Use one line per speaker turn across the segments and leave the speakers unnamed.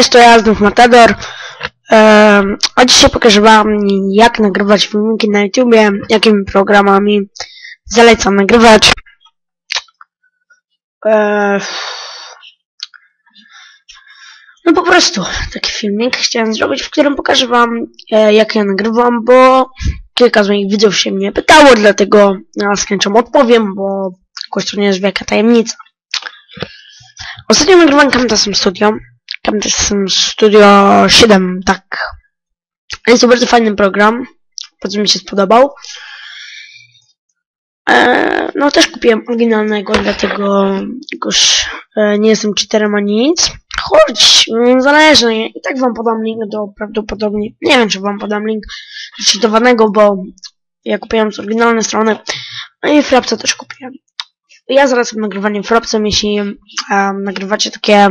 Cześć, to ja znów Matador. Ehm, a dzisiaj pokażę wam jak nagrywać filmiki na YouTubie, jakimi programami zalecam nagrywać. Ehm, no po prostu taki filmik chciałem zrobić, w którym pokażę wam e, jak ja nagrywam, bo kilka z moich widzów się mnie pytało, dlatego ja z chęcią odpowiem, bo jakoś to nie jest wielka tajemnica. Ostatnio nagrywałem Camtasia Studio. Camtasia Studio 7, tak. Jest to bardzo fajny program. Bardzo mi się spodobał. E, no też kupiłem oryginalnego, dlatego już e, nie jestem cheaterem ani nic. Choć mm, zależy, i tak wam podam link do prawdopodobnie, nie wiem czy wam podam link cheatowanego, bo ja kupiłem z oryginalnej strony, no i Frapsa też kupiłem. Ja zalecam nagrywanie Frapsem, jeśli um, nagrywacie takie...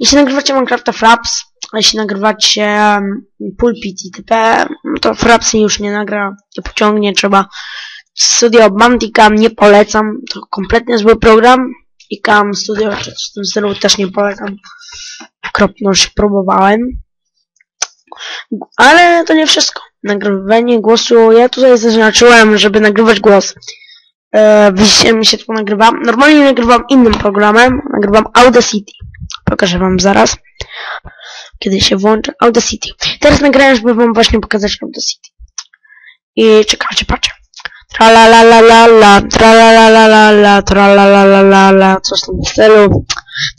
Jeśli nagrywacie Minecrafta Fraps, a jeśli nagrywacie um, Pulpit itp., to Frapsy już nie nagra, nie pociągnie, trzeba Studio Bandicam nie polecam, to kompletnie zły program i Cam Studio w tym stylu też nie polecam. Okropność próbowałem. Ale to nie wszystko. Nagrywanie głosu, ja tutaj zaznaczyłem, żeby nagrywać głos. Widzicie, mi się to nagrywa. Normalnie nagrywam innym programem. Nagrywam Audacity. Pokażę wam zaraz. Kiedy się włączy Audacity. Teraz nagrałem, żeby wam właśnie pokazać Audacity. I czekajcie, patrzcie. Tra la la la la la, tra la la la la la, tra la la la la la, coś w tym stylu.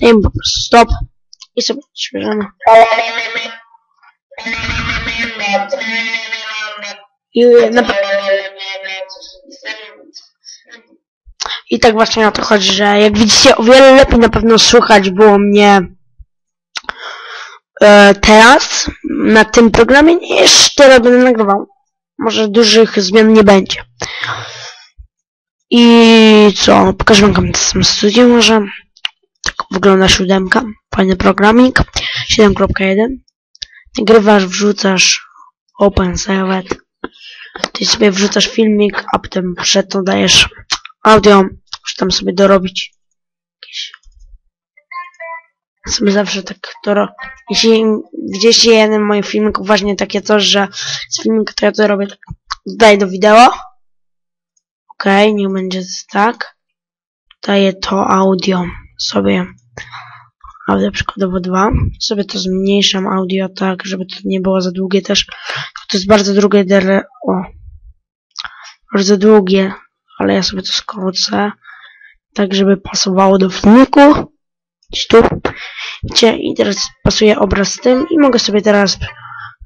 Dajmy po prostu stop. I sobie odświeżamy. I na I tak właśnie o to chodzi, że jak widzicie, o wiele lepiej na pewno słychać było mnie e, teraz na tym programie niż teraz będę nagrywał. Może dużych zmian nie będzie. I co, pokażę wam tam studio może. Tak wygląda siódemka. Fajny programik. 7.1. Nagrywasz, wrzucasz open server. Ty sobie wrzucasz filmik, a potem przed to dajesz audio, muszę tam sobie dorobić. Jakieś sobie zawsze tak to jeśli widzieliście jeden moich filmików właśnie takie coś, że z filmika to ja to robię tak dodaję do wideo. Okej, okay, niech będzie tak. Daję to audio sobie audio przykładowo 2 sobie to zmniejszam audio tak, żeby to nie było za długie też. To jest bardzo długie o bardzo długie ale ja sobie to skrócę, tak żeby pasowało do filmiku. Gdzieś tu. Widzicie, i teraz pasuje obraz z tym i mogę sobie teraz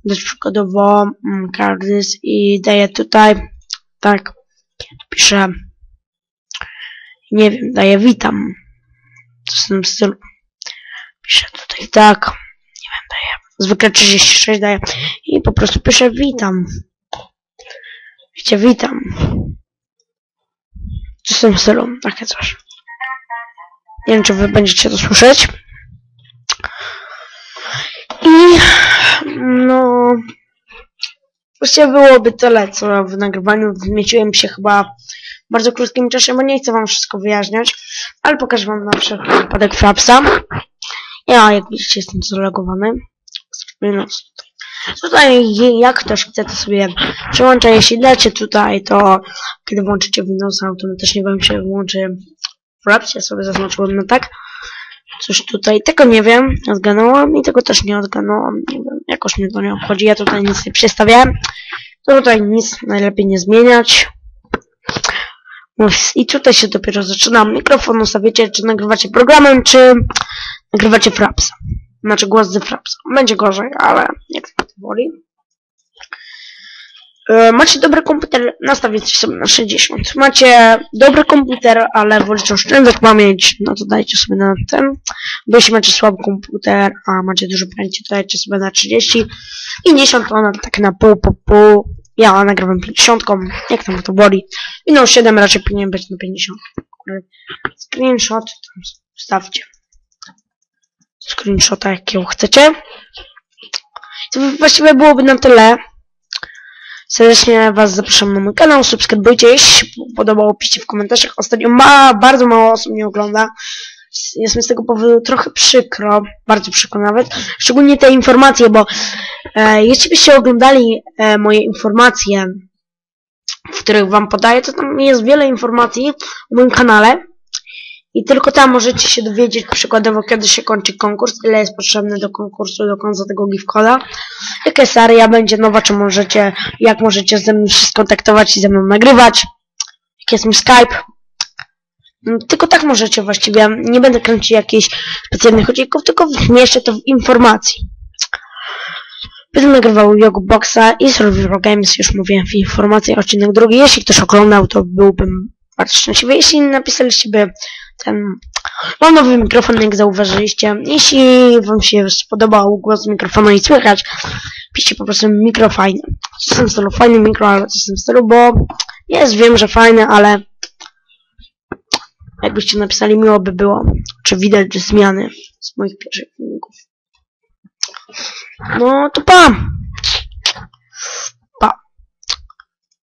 dać przykładowo mm, cardis i daję tutaj, tak, piszę, nie wiem, daję witam, w tym stylu. Piszę tutaj tak, nie wiem, daję, zwykle 36 daję i po prostu piszę witam. Widzicie, witam. Coś w tym stylu, takie coś. Nie wiem, czy wy będziecie to słyszeć. I no właściwie byłoby tyle, co w nagrywaniu wmieściłem się chyba w bardzo krótkim czasie, bo nie chcę wam wszystko wyjaśniać, ale pokażę wam na przykład wypadek Frapsa. Ja, jak widzicie, jestem zalogowany. No, Tutaj jak ktoś chce to sobie przełącza, jeśli dacie tutaj to kiedy włączycie Windowsa automatycznie wam się włączy Fraps, ja sobie zaznaczyłem na tak. Coś tutaj, tego nie wiem, odganąłem i tego też nie odganąłem, nie wiem, jakoś mnie to nie obchodzi, ja tutaj nic nie przestawiałem. Tutaj nic najlepiej nie zmieniać. I tutaj się dopiero zaczyna mikrofon, ustawicie, czy nagrywacie programem, czy nagrywacie Frapsa. Znaczy głos ze Frapsa. Będzie gorzej, ale jak woli. E, macie dobry komputer, nastawicie sobie na 60. Macie dobry komputer, ale wolicie oszczędzać pamięć, no to dajcie sobie na ten. Bo jeśli macie słaby komputer, a macie dużo pamięci, to dajcie sobie na 30. 50 to na, tak na pół, po pół. Ja nagrywam 50, jak tam to woli. I no 7 raczej powinien być na 50. Screenshot wstawcie screenshota, jakiego chcecie. To właściwie byłoby na tyle. Serdecznie Was zapraszam na mój kanał, subskrybujcie, jeśli się podobało, piszcie w komentarzach. Ostatnio ma, bardzo mało osób mnie ogląda. Jest mi z tego powodu trochę przykro, bardzo przykro nawet, szczególnie te informacje, bo e, jeśli byście oglądali e, moje informacje, w których wam podaję, to tam jest wiele informacji o moim kanale i tylko tam możecie się dowiedzieć przykładowo kiedy się kończy konkurs, ile jest potrzebne do konkursu, do końca tego giftcoda, jaka seria będzie nowa, czy możecie, jak możecie ze mną się skontaktować i ze mną nagrywać, jaki jest mój Skype. Mm, Tylko tak możecie właściwie, nie będę kręcić jakichś specjalnych odcinków, tylko wmieszczę to w informacji. Będę nagrywał Boxa i Survivor Games, już mówiłem w informacji, odcinek drugi. Jeśli ktoś oglądał, to byłbym bardzo. Jeśli napisaliście by ten... Mam nowy mikrofon, jak zauważyliście. Jeśli wam się spodobał głos mikrofonu i słychać, piszcie po prostu mikrofajny. W tym stylu fajny mikro, ale w tym stylu, bo jest, wiem, że fajny, ale jakbyście napisali, miło by było, czy widać zmiany z moich pierwszych filmików. No to pa!